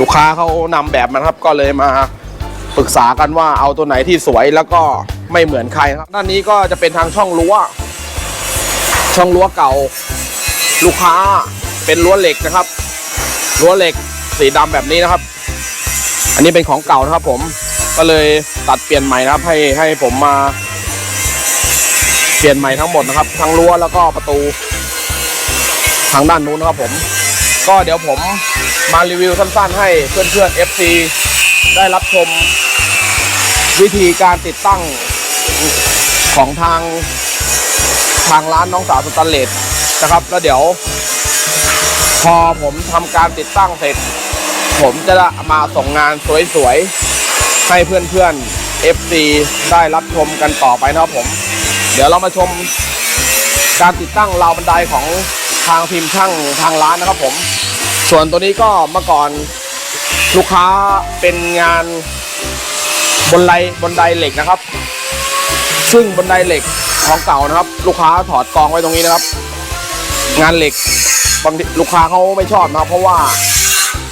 ลูกค้าเขานำแบบมาครับก็เลยมาปรึกษากันว่าเอาตัวไหนที่สวยแล้วก็ไม่เหมือนใครครับ ด้านนี้ก็จะเป็นทางช่องรั้ว ช่องรั้วเก่า ลูกค้าเป็นรั้วเหล็กนะครับรั้วเหล็กสีดำแบบนี้นะครับ อันนี้เป็นของเก่านะครับ ผมก็เลยตัดเปลี่ยนใหม่นะครับ ให้ให้ผมมา เปลี่ยนใหม่ทั้งหมดนะครับ ทั้งรั้วแล้วก็ประตู ทางด้านนู้นนะครับผม ก็เดี๋ยวผมมารีวิวสั้นๆ ให้เพื่อนๆ FC ได้รับชมวิธีการติดตั้งของทางทางร้านน้องสาวสตันเลสนะครับ แล้วเดี๋ยว พอผมทำการติดตั้งเสร็จ ผมจะมาส่งงานสวยๆ ให้เพื่อนๆ FC ได้รับชมกันต่อไปนะครับผม เดี๋ยวเรามาชมการติดตั้งราวบันไดของ ทางทีมพ์ช่างทางร้านนะครับผม ส่วนตัวนี้ก็เมื่อก่อนลูกค้าเป็นงานบนไดบนไดเหล็กนะครับ ซึ่งบนไดเหล็กของเก่านะครับ ลูกค้าถอดกองไว้ตรงนี้นะครับ งานเหล็กบางลูกค้าเขาไม่ชอบนะครับ เพราะว่า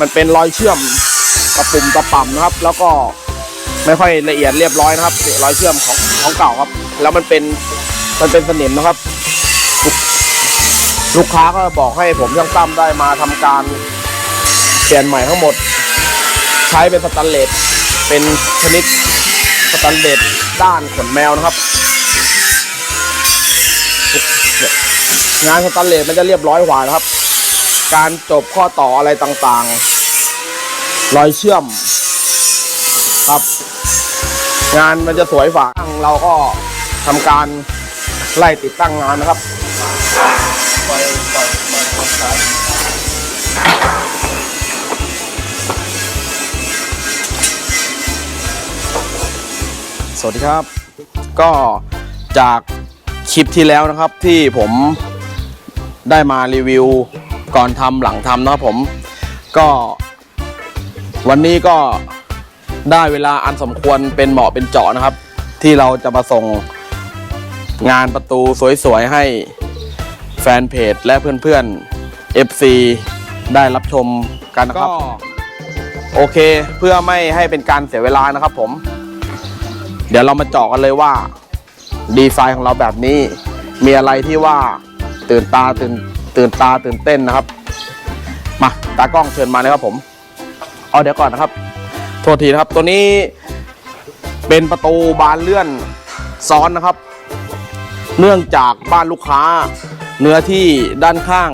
มันเป็นรอยเชื่อมตะปุ่มตะป่ำนะครับ แล้วก็ไม่ค่อยละเอียดเรียบร้อยนะครับรอยเชื่อมของของเก่าครับ แล้วมันเป็นมันเป็นสนิมนะครับ ลูกค้าก็บอกให้ผมช่างตั้มได้มาทำการเปลี่ยนใหม่ทั้งหมด ใช้เป็นสแตันเลสเป็นชนิดสแตันเลสด้านขนแมวนะครับ งานสแตันเลสมันจะเรียบร้อยกว่านะครับ การจบข้อต่ออะไรต่างๆ รอยเชื่อมครับ งานมันจะสวยกว่าเราก็ทำการไล่ติดตั้งงานนะครับ สวัสดีครับ ก็จากคลิปที่แล้วนะครับที่ผมได้มารีวิวก่อนทำหลังทำนะครับผม ก็วันนี้ก็ได้เวลาอันสมควรเป็นเหมาะเป็นเจาะนะครับ ที่เราจะมาส่งงานประตูสวยๆให้แฟนเพจและเพื่อนๆ FC ได้รับชมกันนะครับ โอเคเพื่อไม่ให้เป็นการเสียเวลานะครับผม เดี๋ยวเรามาเจาะกันเลยว่า ดีไซน์ของเราแบบนี้มีอะไรที่ว่าตื่นตาตื่นตื่นตาตื่นเต้นนะครับ มาตากล้องเชิญมาเลยครับผม เอาเดี๋ยวก่อนนะครับ โทษทีนะครับตัวนี้เป็นประตูบานเลื่อนซ้อนนะครับ เนื่องจากบ้านลูกค้าเนื้อที่ด้านข้าง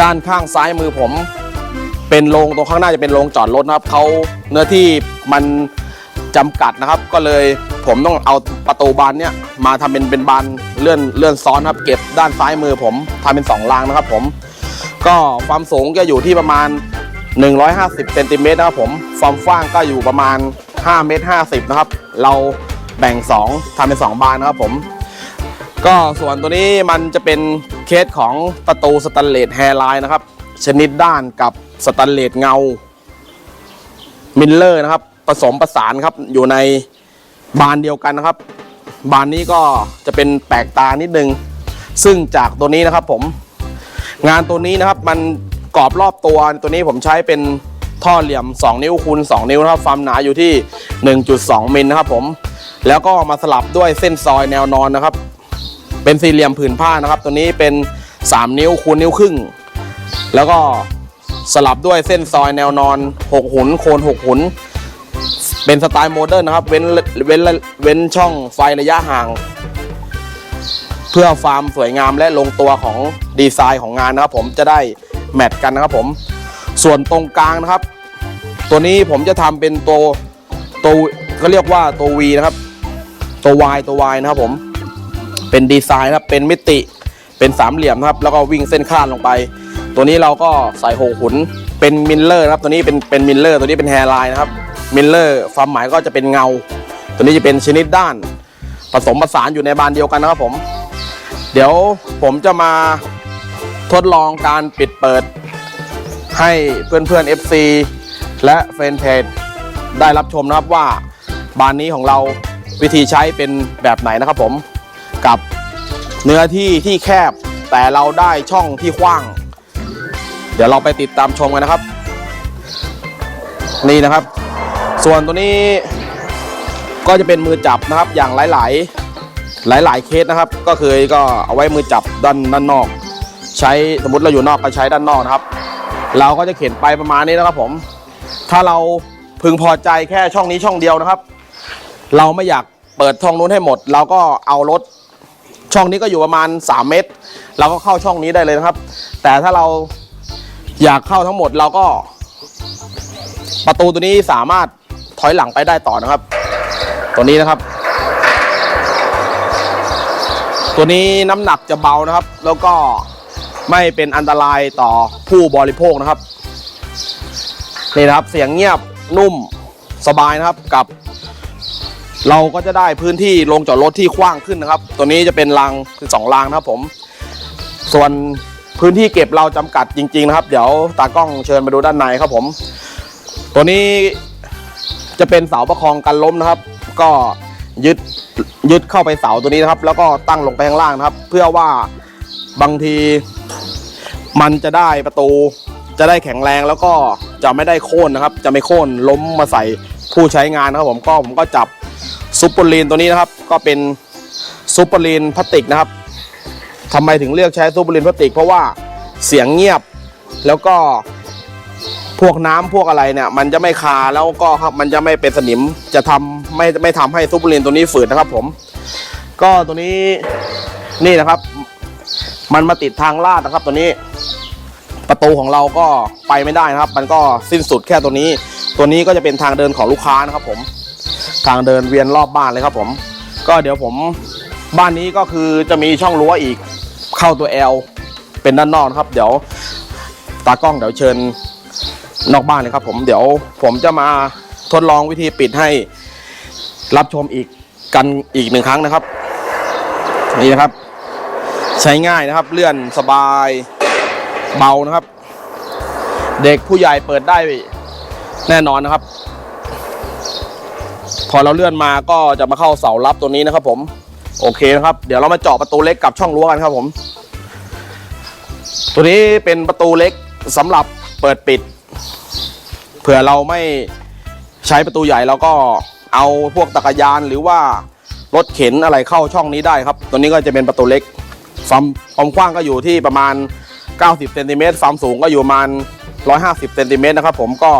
ด้านข้างซ้ายมือผม เป็นโรงตรงข้างหน้าจะเป็นโรงจอดรถนะครับเขาเนื้อที่มันจำกัดนะครับ ก็เลยผมต้องเอาประตูบานเนี้ยมาทำเป็นเป็นบานเลื่อนเลื่อนซ้อนครับ เก็บด้านซ้ายมือผมทำเป็นสองรางนะครับ ผม ก็ความสูงก็อยู่ที่ประมาณ 150เซนติเมตรนะครับผมความกว้างก็อยู่ประมาณ5เมตร50นะครับ เราแบ่ง 2ทำเป็น 2 บานนะครับผม ก็ส่วนตัวนี้มันจะเป็น เคสของประตูสแตนเลสแฮร์ไลน์นะครับ ชนิดด้านกับสแตนเลสเงา มิลเลอร์นะครับ ผสมประสานครับอยู่ในบานเดียวกันนะครับ บานนี้ก็จะเป็นแปลกตานิดนึง ซึ่งจากตัวนี้นะครับผมงานตัวนี้นะครับมันกรอบรอบตัวตัวนี้ผมใช้เป็นท่อเหลี่ยม 2 นิ้วคูณ2 นิ้วนะครับความหนาอยู่ที่ 1.2มิลนะครับผม แล้วก็มาสลับด้วยเส้นซอยแนวนอนนะครับ เป็นสี่เหลี่ยมผืนผ้านะครับ ตัวนี้เป็น 3 นิ้วคูณนิ้วครึ่ง แล้วก็สลับด้วยเส้นซอยแนวนอน 6 หุนโคน6 หุน เป็นสไตล์โมเดิร์นนะครับ เว้นเว้นเว้นช่องไฟระยะห่าง เพื่อความสวยงามและลงตัวของดีไซน์ของงานนะครับ ผมจะได้แมทกันนะครับผม ส่วนตรงกลางนะครับ ตัวนี้ผมจะทำเป็นตัวตัวก็เรียกว่าตัว V นะครับ ตัว Y ตัว Y นะครับผม เป็นดีไซน์นะครับเป็นมิติเป็นสามเหลี่ยมนะครับแล้วก็วิ่งเส้นข้านลงไป ตัวนี้เราก็ใส่หกหุนเป็นมิลเลอร์นะครับตัวนี้เป็นเป็นมิลเลอร์ตัวนี้เป็นแฮร์ไลน์นะครับมิลเลอร์ความหมายก็จะเป็นเงา ตัวนี้จะเป็นชนิดด้าน ผสมผสานอยู่ในบานเดียวกันนะครับผม เดี๋ยวผมจะมาทดลองการปิดเปิด ให้เพื่อนๆ FC และแฟนเพจได้รับชมนะครับว่าบานนี้ของเราวิธีใช้เป็นแบบไหนนะครับผม กับเนื้อที่ที่แคบแต่เราได้ช่องที่กว้าง เดี๋ยวเราไปติดตามชมกันนะครับ นี่นะครับ ส่วนตัวนี้ก็จะเป็นมือจับนะครับอย่างหลาย ๆ หลาย ๆ เคสนะครับ ก็คือก็เอาไว้มือจับด้านด้านนอก ใช้สมมติเราอยู่นอกก็ใช้ด้านนอกนะครับ เราก็จะเข็นไปประมาณนี้นะครับผม ถ้าเราพึงพอใจแค่ช่องนี้ช่องเดียวนะครับ เราไม่อยากเปิดช่องนู้นให้หมด เราก็เอารถ ช่องนี้ก็อยู่ประมาณ 3 เมตร เราก็เข้าช่องนี้ได้เลยนะครับ แต่ถ้าเราอยากเข้าทั้งหมดเราก็ ประตูตัวนี้สามารถถอยหลังไปได้ต่อนะครับ ตัวนี้นะครับ ตัวนี้น้ำหนักจะเบานะครับ แล้วก็ไม่เป็นอันตรายต่อผู้บริโภคนะครับนี่นะครับเสียงเงียบนุ่มสบายนะครับกับ เราก็จะได้พื้นที่ลงจอดรถที่กว้างขึ้นนะครับ ตัวนี้จะเป็นรางคือสองรางนะครับผม ส่วนพื้นที่เก็บเราจำกัดจริง ๆ นะครับ เดี๋ยวตากล้องเชิญมาดูด้านในครับผม ตัวนี้จะเป็นเสาประคองกันล้มนะครับ ก็ยึดยึดเข้าไปเสาตัวนี้นะครับ แล้วก็ตั้งลงไปข้างล่างนะครับ เพื่อว่าบางทีมันจะได้ประตูจะได้แข็งแรงแล้วก็จะไม่ได้โค่นนะครับ จะไม่โค่นล้มมาใส่ผู้ใช้งานนะครับผมก็ผมก็จับ ซุปเปอร์ลีนตัวนี้นะครับ ก็เป็นซุปเปอร์ลีนพลาสติกนะครับทำไมถึงเลือกใช้ซุปเปอร์ลีนพลาสติก เพราะว่าเสียงเงียบแล้วก็พวกน้ำพวกอะไรเนี่ยมันจะไม่คาแล้วก็ครับมันจะไม่เป็นสนิมจะทำไม่ไม่ทำให้ซุปเปอร์ลีนตัวนี้ฝืดนะครับผม ก็ตัวนี้นี่นะครับ มันมาติดทางลาดนะครับ ตัวนี้ประตูของเราก็ไปไม่ได้นะครับ มันก็สิ้นสุดแค่ตัวนี้ ตัวนี้ก็จะเป็นทางเดินของลูกค้านะครับผม ทางเดินเวียนรอบบ้านเลยครับผม ก็เดี๋ยวผมบ้านนี้ก็คือจะมีช่องรั้วอีกเข้าตัว L เป็นด้านนอกนะครับ เดี๋ยวตากล้องเดี๋ยวเชิญนอกบ้านเลยครับ ผมเดี๋ยวผมจะมาทดลองวิธีปิดให้รับชมอีกกันอีกหนึ่งครั้งนะครับ นี่นะครับ ใช้ง่ายนะครับ เลื่อนสบายเบานะครับ เด็กผู้ใหญ่เปิดได้แน่นอนนะครับ พอเราเลื่อนมาก็จะมาเข้าเสารับตัวนี้นะครับ ผม โอเคนะครับ เดี๋ยวเรามาเจาะประตูเล็กกับช่องรั้วกันครับผม ตัวนี้เป็นประตูเล็กสำหรับเปิดปิด เผื่อเราไม่ใช้ประตูใหญ่เราก็เอาพวกตักยานหรือว่ารถเข็นอะไรเข้าช่องนี้ได้ครับ ตัวนี้ก็จะเป็นประตูเล็กความความกว้างก็อยู่ที่ประมาณ 90เซนติเมตรความสูงก็อยู่ประมาณ 150เซนติเมตรนะครับ ผมก็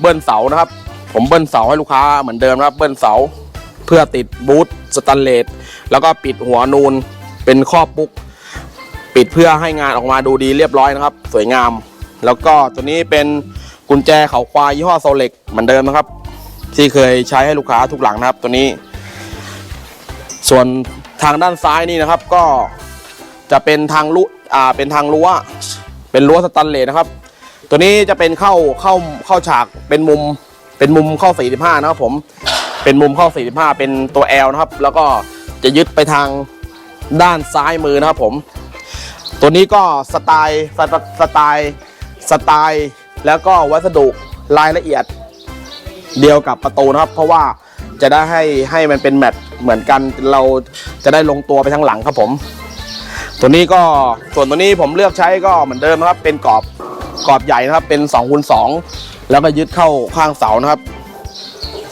เบิ้ลเสานะครับ ผมเบิ้ลเสาให้ลูกค้าเหมือนเดิมนะครับเบิ้ลเสาเพื่อติดบูทสแตนเลสแล้วก็ปิดหัวนูนเป็นข้อปุ๊ก ปิดเพื่อให้งานออกมาดูดีเรียบร้อยนะครับ สวยงาม แล้วก็ตัวนี้เป็นกุญแจเขาควายยี่ห้อโซเล็กเหมือนเดิมนะครับ ที่เคยใช้ให้ลูกค้าทุกหลังนะครับ ตัวนี้ ส่วนทางด้านซ้ายนี่นะครับ ก็จะเป็นทางลุอ่าเป็นทางรั้วเป็นรั้วสแตันเลสนะครับ ตัวนี้จะเป็นเข้าเข้าเข้าฉากเป็นมุม เป็นมุมเข้า 45 นะครับผม เป็นมุมเข้า 45 เป็นตัว L นะครับ แล้วก็จะยึดไปทางด้านซ้ายมือนะครับผม ตัวนี้ก็สไตล์สไตล์สไตล์สไตล์แล้วก็วัสดุรายละเอียดเดียวกับประตูนะครับ เพราะว่าจะได้ให้ให้มันเป็นแมทเหมือนกันเราจะได้ลงตัวไปทั้งหลังครับผม ตัวนี้ก็ส่วนตัวนี้ผมเลือกใช้ก็เหมือนเดิมนะครับ เป็นกรอบกรอบใหญ่นะครับ เป็น2คูณ2 แล้วก็ยึดเข้าข้างเสานะครับ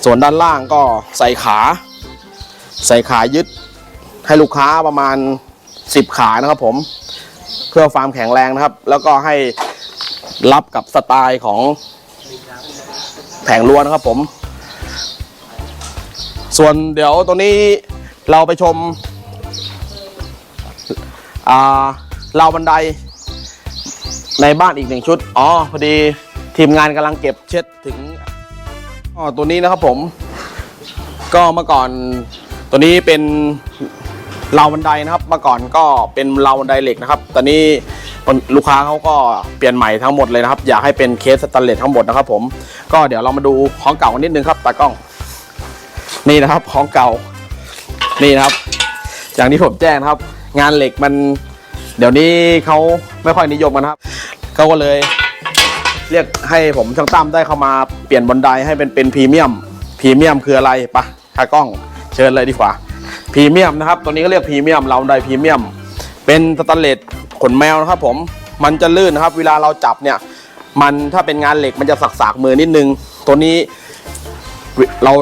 ส่วนด้านล่างก็ใส่ขา ใส่ขายึดให้ลูกค้าประมาณ 10 ขานะครับผม เพื่อความแข็งแรงนะครับ แล้วก็ให้รับกับสไตล์ของแผงรั้วนะครับผม ส่วนเดี๋ยวตัวนี้เราไปชมเราวบันไดในบ้านอีกหนึ่งชุด อ๋อ พอดี ทีมงานกำลังเก็บเช็ดถึงอ๋อตัวนี้นะครับผม ก็เมื่อก่อนตัวนี้เป็นราวบันไดนะครับ เมื่อก่อนก็เป็นราวบันไดเหล็กนะครับ ตอนนี้ลูกค้าเขาก็เปลี่ยนใหม่ทั้งหมดเลยนะครับ อยากให้เป็นเคสสแตนเลสทั้งหมดนะครับผม ก็เดี๋ยวเรามาดูของเก่ากันนิดนึงครับตากล้อง นี่นะครับของเก่า นี่นะครับ อย่างที่ผมแจ้งนะครับ งานเหล็กมัน เดี๋ยวนี้เขาไม่ค่อยนิยมกันนะครับเขาก็เลย เรียกให้ผมช่างตั้มได้เข้ามาเปลี่ยนบันไดให้เป็นเป็นพรีเมียมพรีเมียมคืออะไรปะตากล้องเชิญเลยดีกว่าพรีเมียมนะครับตัวนี้ก็เรียกพรีเมียมเราได้พรีเมียม เป็นสแตนเลสขนแมวนะครับผมมันจะลื่นนะครับ เวลาเราจับเนี่ยมันถ้าเป็นงานเหล็กมันจะสักๆมือนิดนึง ตัวนี้เรา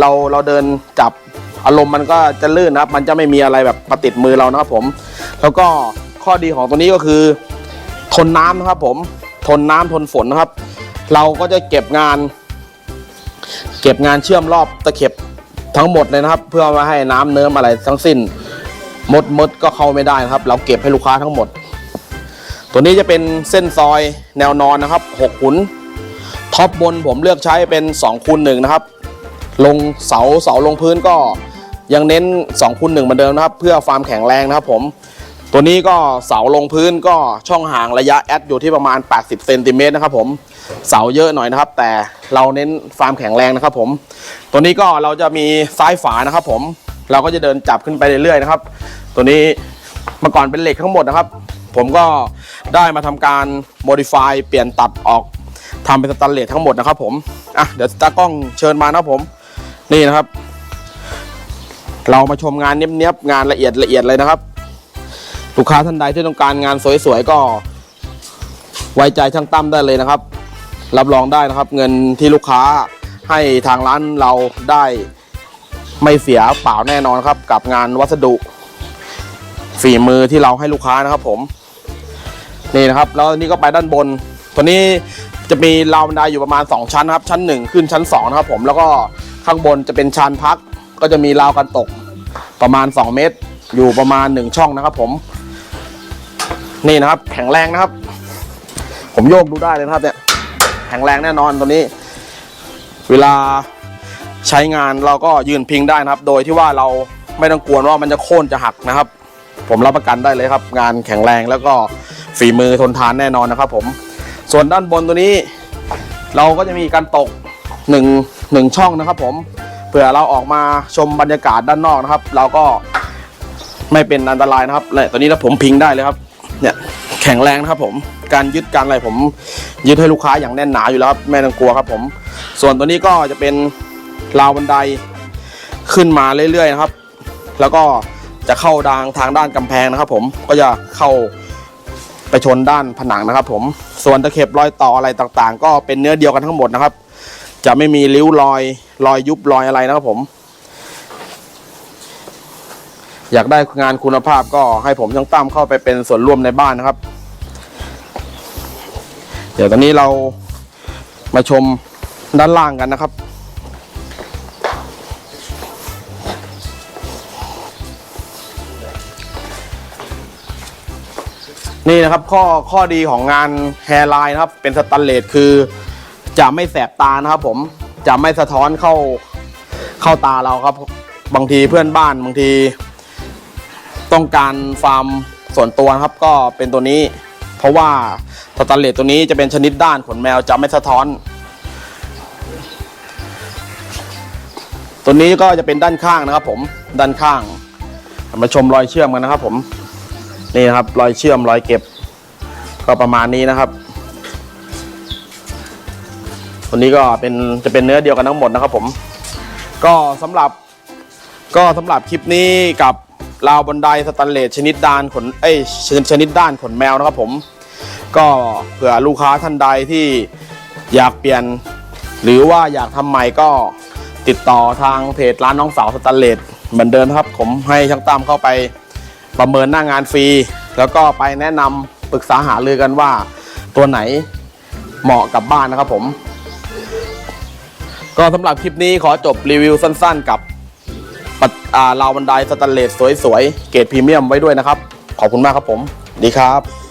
เราเราเดินจับอารมณ์มันก็จะลื่นนะครับ มันจะไม่มีอะไรแบบมาติดมือเรานะครับผม แล้วก็ข้อดีของตัวนี้ก็คือ ทนน้ำนะครับผม ทนน้ำทนฝนนะครับ เราก็จะเก็บงาน เก็บงานเชื่อมรอบตะเข็บทั้งหมดเลยนะครับ เพื่อม่ให้น้ำเนิ้มอะไรทั้งสิ้นมดมดก็เข้าไม่ได้นะครับ เราเก็บให้ลูกค้าทั้งหมด ตัวนี้จะเป็นเส้นซอยแนวนอนนะครับ6ขุนท็อปบนผมเลือกใช้เป็น2คูณ1นะครับ ลงเสาเสาลงพื้นก็ยังเน้น2คูณ1เหมือนเดิมนะครับ เพื่อความแข็งแรงนะครับผม ตัวนี้ก็เสาลงพื้นก็ช่องห่างระยะแอดอยู่ที่ประมาณ 80เซนติเมตรนะครับผมเสาเยอะหน่อยนะครับ แต่เราเน้นความแข็งแรงนะครับ ผม ตัวนี้ก็เราจะมีซ้ายฝานะครับ ผมเราก็จะเดินจับขึ้นไปเรื่อยๆนะครับ ตัวนี้เมื่อก่อนเป็นเหล็กทั้งหมดนะครับ ผมก็ได้มาทำการ modify เปลี่ยนตัดออกทำเป็นสแตนเลสทั้งหมดนะครับ ผมอะเดี๋ยวตากล้องเชิญมานะครับผม นี่นะครับ เรามาชมงานเนี้ยบๆงานละเอียดละเอียดเลยนะครับ ลูกค้าท่านใดที่ต้องการงานสวยๆก็ ไว้ใจช่างตั้มได้เลยนะครับ รับรองได้นะครับ เงินที่ลูกค้าให้ทางร้านเราได้ไม่เสียเปล่าแน่นอนครับ กับงานวัสดุ ฝีมือที่เราให้ลูกค้านะครับ ผม นี่นะครับ แล้วนี่ก็ไปด้านบน ตัวนี้จะมีราวบันไดอยู่ประมาณ 2 ชั้นนะครับ ชั้น 1 ขึ้นชั้น2นะครับ ผมแล้วก็ข้างบนจะเป็นชานพัก ก็จะมีราวกันตกประมาณ 2 เมตร อยู่ประมาณ 1 ช่องนะครับ ผม นี่นะครับ แข็งแรงนะครับ ผมโยกดูได้เลยนะครับเนี่ยแข็งแรงแน่นอนตัวนี้ เวลาใช้งานเราก็ยืนพิงได้นะครับ โดยที่ว่าเราไม่ต้องกลัวว่ามันจะโค่นจะหักนะครับ ผมรับประกันได้เลยครับ งานแข็งแรงแล้วก็ฝีมือทนทานแน่นอนนะครับผมส่วนด้านบนตัวนี้ เราก็จะมีการตกหนึ่งหนึ่งช่องนะครับ ผมเผื่อเราออกมาชมบรรยากาศด้านนอกนะครับ เราก็ไม่เป็นอันตรายนะครับเนี่ยตัวนี้ถ้าผมพิงได้เลยครับ เนี่ยแข็งแรงนะครับผม การยึดการอะไรผม ยึดให้ลูกค้าอย่างแน่นหนาอยู่แล้วครับไม่ต้องกลัวครับผม ส่วนตัวนี้ก็จะเป็นราวบันไดขึ้นมาเรื่อยๆนะครับ แล้วก็จะเข้าดางทางด้านกำแพงนะครับ ผมก็จะเข้าไปชนด้านผนังนะครับ ผมส่วนตะเข็บรอยต่ออะไรต่างๆ ก็เป็นเนื้อเดียวกันทั้งหมดนะครับ จะไม่มีริ้วรอยรอยยุบรอยอะไรนะครับผม อยากได้งานคุณภาพก็ให้ผมช่างตั้มเข้าไปเป็นส่วนร่วมในบ้านนะครับ เดี๋ยวตอนนี้เรามาชมด้านล่างกันนะครับ นี่นะครับข้อข้อดีของงานแฮร์ไลน์นะครับ เป็นสแตันเลสคือจะไม่แสบตานะครับผมจะไม่สะท้อนเข้าเข้าตาเราครับ บางทีเพื่อนบ้านบางที ต้องการฟาร์มส่วนตัวนะครับก็เป็นตัวนี้ เพราะว่าสแตันเลสตัวนี้จะเป็นชนิดด้านขนแมวจะไม่สะท้อน ตัวนี้ก็จะเป็นด้านข้างนะครับ ผมด้านข้าง มาชมรอยเชื่อมกันนะครับ ผมนี่นะครับรอยเชื่อมรอยเก็บ ก็ประมาณนี้นะครับตัวนี้ก็เป็นจะเป็นเนื้อเดียวกันทั้งหมดนะครับ ผม ก็สำหรับก็สำหรับคลิปนี้กับ ราวบันไดสแตนเลสชนิดด้านขนเอ้ยชนิดชนิดด้านขนแมวนะครับผม ก็เผื่อลูกค้าท่านใดที่อยากเปลี่ยน หรือว่าอยากทำใหม่ก็ติดต่อทางเพจร้านน้องสาวสแตนเลสเหมือนเดิมครับ ผมให้ช่างตามเข้าไปประเมินหน้างานฟรี แล้วก็ไปแนะนำปรึกษาหารือกันว่า ตัวไหนเหมาะกับบ้านนะครับผม ก็สำหรับคลิปนี้ขอจบรีวิวสั้น ๆ กับ ราวบันไดสแตนเลสสวยๆ เกรดพรีเมียมไว้ด้วยนะครับ ขอบคุณมากครับผม ดีครับ